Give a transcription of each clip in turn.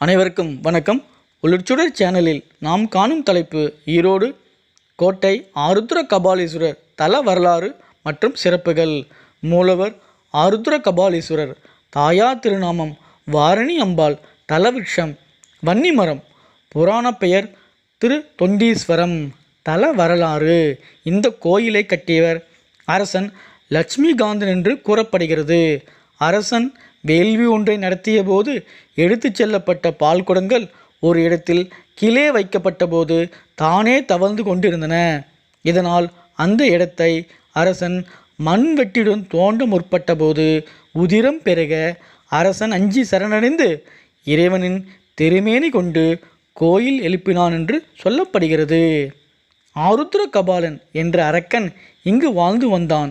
அனைவருக்கும் வணக்கம். உள்ளுச்சுடர் சேனலில் நாம் காணும் தலைப்பு ஈரோடு கோட்டை ஆருத்ர கபாலீஸ்வரர் தல வரலாறு மற்றும் சிறப்புகள். மூலவர் ஆருத்ர கபாலீஸ்வரர் தாயார் திருநாமம் வாரணி அம்பாள் தலவிருஷம் வன்னிமரம் புராண பெயர் திரு தொண்டீஸ்வரம் தல வரலாறு. இந்த கோயிலை கட்டியவர் அரசன் லட்சுமிகாந்தன் என்று கூறப்படுகிறது. அரசன் வேள்வி ஒன்றை நடத்திய போது எடுத்துச் செல்லப்பட்ட பால் குடங்கள் ஒரு இடத்தில் கீழே வைக்கப்பட்ட போது தானே தவழ்ந்து கொண்டிருந்தன. இதனால் அந்த இடத்தை அரசன் மண் வெட்டியுடன் தோண்ட முற்பட்ட போது உதிரம் பெருக அரசன் அஞ்சி சரணடைந்து இறைவனின் திருமேனி கொண்டு கோயில் எழுப்பினான் என்று சொல்லப்படுகிறது. ஆருத்ர கபாலன் என்ற அரக்கன் இங்கு வாழ்ந்து வந்தான்.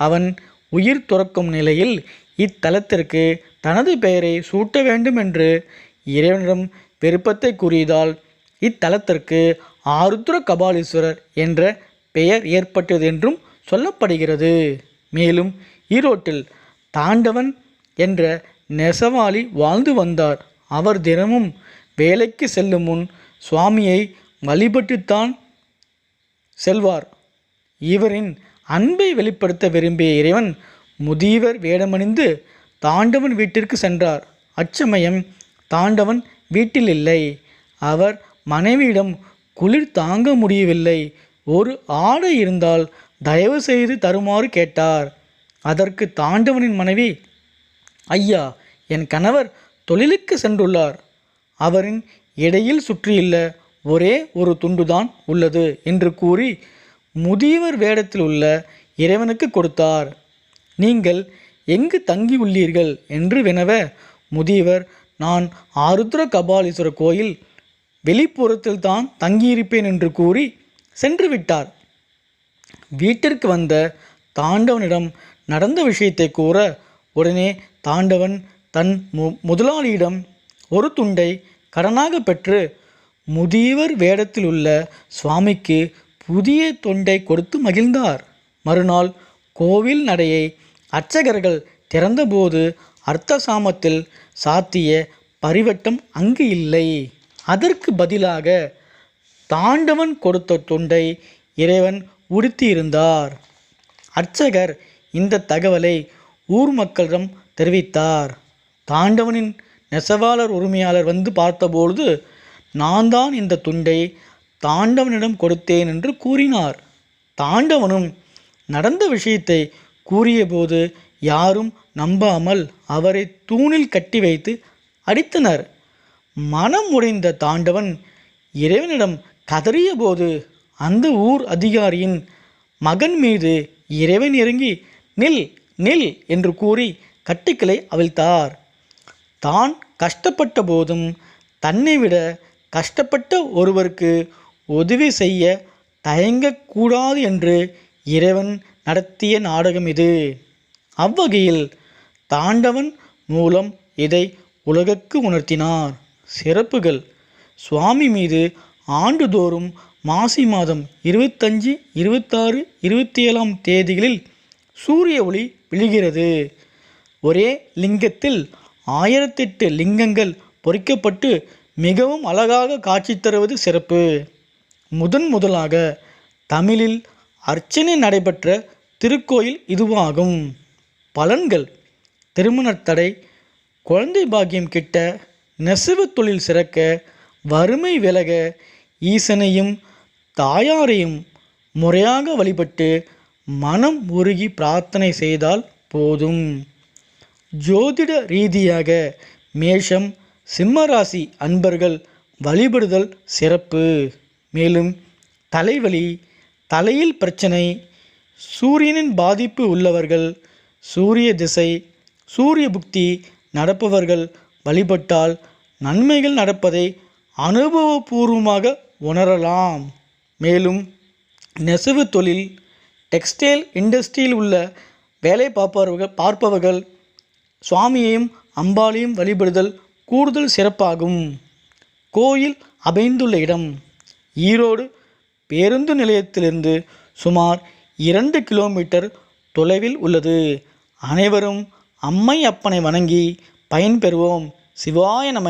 அவன் உயிர் துறக்கும் நிலையில் இத்தலத்திற்கு தனது பெயரை சூட்ட வேண்டும் என்று இறைவனிடம் விருப்பத்தை கூறியதால் இத்தலத்திற்கு ஆருத்ர கபாலீஸ்வரர் என்ற பெயர் ஏற்பட்டது என்றும் சொல்லப்படுகிறது. மேலும் ஈரோட்டில் தாண்டவன் என்ற நெசவாளி வாழ்ந்து வந்தார். அவர் தினமும் வேலைக்கு செல்லும் முன் சுவாமியை வழிபட்டுத்தான் செல்வார். இவரின் அன்பை வெளிப்படுத்த விரும்பிய இறைவன் முதியவர் வேடமணிந்து தாண்டவன் வீட்டிற்கு சென்றார். அச்சமயம் தாண்டவன் வீட்டில் இல்லை அவர் மனைவியிடம் குளிர் தாங்க முடியவில்லை. ஒரு ஆடை இருந்தால் தயவு செய்து தருமாறு கேட்டார். அதற்கு தாண்டவனின் மனைவி ஐயா என் கணவர் தொழிலுக்கு சென்றுள்ளார். அவரின் இடையில் சுற்றியுள்ள ஒரே ஒரு துண்டுதான் உள்ளது என்று கூறி முதியவர் வேடத்தில் உள்ள இறைவனுக்கு கொடுத்தார். நீங்கள் எங்கு தங்கி உள்ளீர்கள் என்று வினவ முதியவர் நான் ஆருத்ர கபாலீஸ்வரர் கோயில் வெளிப்புறத்தில் தான் தங்கியிருப்பேன் என்று கூறி சென்று விட்டார். வீட்டிற்கு வந்த தாண்டவனிடம் நடந்த விஷயத்தை கூற உடனே தாண்டவன் தன் மு முதலாளியிடம் ஒரு துண்டை கடனாக பெற்று முதியவர் வேடத்தில் உள்ள சுவாமிக்கு புதிய தொண்டை கொடுத்து மகிழ்ந்தார். மறுநாள் கோவில் நடையை அர்ச்சகர்கள் திறந்தபோது அர்த்த சாமத்தில் சாத்திய பரிவட்டம் அங்கு இல்லை. அதற்கு பதிலாக தாண்டவன் கொடுத்த துண்டை இறைவன் உடுத்தியிருந்தார். அர்ச்சகர் இந்த தகவலை ஊர் மக்களிடம் தெரிவித்தார். தாண்டவனின் நெசவாளர் உரிமையாளர் வந்து பார்த்தபொழுது நான் தான் இந்த துண்டை தாண்டவனிடம் கொடுத்தேன் என்று கூறினார். தாண்டவனும் நடந்த விஷயத்தை கூறியபோது யாரும் நம்பாமல் அவரை தூணில் கட்டி வைத்து அடித்தனர். மனம் உடைந்த தாண்டவன் இறைவனிடம் கதறியபோது அந்த ஊர் அதிகாரியின் மகன் மீது இறைவன் இறங்கி நில் நில் என்று கூறி கட்டுக்களை அவிழ்த்தார். தான் கஷ்டப்பட்ட போதும் தன்னை விட கஷ்டப்பட்ட ஒருவருக்கு உதவி செய்ய தயங்கக்கூடாது என்று இறைவன் நடத்திய நாடகம் இது. அவ்வகையில் தாண்டவன் மூலம் இதை உலகக்கு உணர்த்தினார். சிறப்புகள். சுவாமி மீது ஆண்டுதோறும் மாசி மாதம் இருபத்தஞ்சு இருபத்தாறு இருபத்தி ஏழாம் தேதிகளில் சூரிய ஒளி விழுகிறது. ஒரே லிங்கத்தில் ஆயிரத்தெட்டு லிங்கங்கள் பொறிக்கப்பட்டு மிகவும் அழகாக காட்சி தருவது சிறப்பு. முதன் முதலாக தமிழில் அர்ச்சனை நடைபெற்ற திருக்கோயில் இதுவாகும். பலன்கள். திருமணத் தடை. குழந்தை பாக்கியம் கிட்ட நெசவு தொழில் சிறக்க வறுமை விலக ஈசனையும் தாயாரையும் முறையாக வழிபட்டு மனம் உருகி பிரார்த்தனை செய்தால் போதும். ஜோதிட ரீதியாக மேஷம் சிம்மராசி அன்பர்கள் வழிபடுதல் சிறப்பு. மேலும் தலைவலி தலையில் பிரச்சனை சூரியனின் பாதிப்பு உள்ளவர்கள் சூரிய திசை சூரிய புக்தி நடப்பவர்கள் வழிபட்டால் நன்மைகள் நடப்பதை அனுபவபூர்வமாக உணரலாம். மேலும் நெசவு தொழில் டெக்ஸ்டைல் இண்டஸ்ட்ரியில் உள்ள வேலை பார்ப்பவர்கள் பார்ப்பவர்கள் சுவாமியையும் அம்பாளையும் வழிபடுதல் கூடுதல் சிறப்பாகும். கோயில் அமைந்துள்ள இடம் ஈரோடு பேருந்து நிலையத்திலிருந்து சுமார் இரண்டு கிலோமீட்டர் தொலைவில் உள்ளது. அனைவரும் அம்மை அப்பனை வணங்கி பயன்பெறுவோம். சிவாய நம.